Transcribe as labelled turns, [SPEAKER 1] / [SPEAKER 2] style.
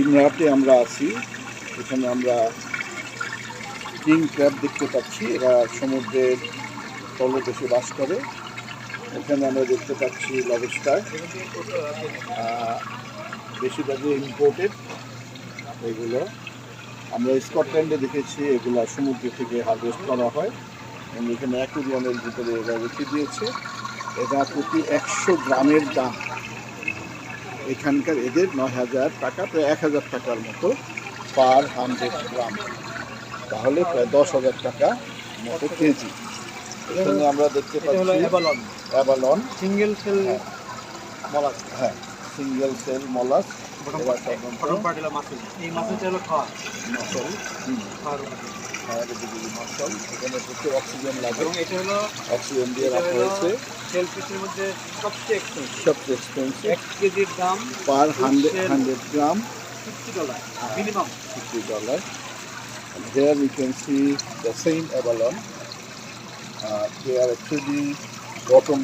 [SPEAKER 1] ইমরাতে আমরা আছি। এখানে আমরা কিং ক্র্যাব দেখতে পাচ্ছি। এরা সমুদ্রের তলদেশে বাস করে। এখানে আমরা দেখতে পাচ্ছি লবস্টার। বেশিরভাগই ইম্পোর্টেড এগুলো। আমরা স্কটল্যান্ডে দেখেছি, এগুলো সমুদ্র থেকে হারভেস্ট করা হয়। এবং এখানে অ্যাকুরিয়ামের ভিতরে এরা রেখে দিয়েছে। এটা প্রতি একশো গ্রামের দাম এখানকার এদের নয় হাজার টাকা প্রায় এক হাজার টাকার মতো পার হান্ড্রেড গ্রাম তাহলে প্রায় দশ হাজার টাকা মতো কেজি। এখানে আমরা দেখতে পাচ্ছি অ্যাভালন
[SPEAKER 2] সিঙ্গেল সেল
[SPEAKER 1] হ্যাঁ। সিঙ্গেল সেল মলাস।
[SPEAKER 2] বটম
[SPEAKER 1] মশল এখানে প্রচুর অক্সিজেন লাগে।
[SPEAKER 2] এবং এটা হলো
[SPEAKER 1] অক্সিজেন দিয়ে রাখা হয়েছে।
[SPEAKER 2] সেল পিসের মধ্যে সবচেয়ে এক্সপেন্সিভ
[SPEAKER 1] সবচেয়ে এক্সপেন্সিভ
[SPEAKER 2] এক কেজির দাম
[SPEAKER 1] per hundred hundred gram
[SPEAKER 2] fifty dollar minimum
[SPEAKER 1] fifty dollar. And here we can see the same abalone. Uh, they are actually bottom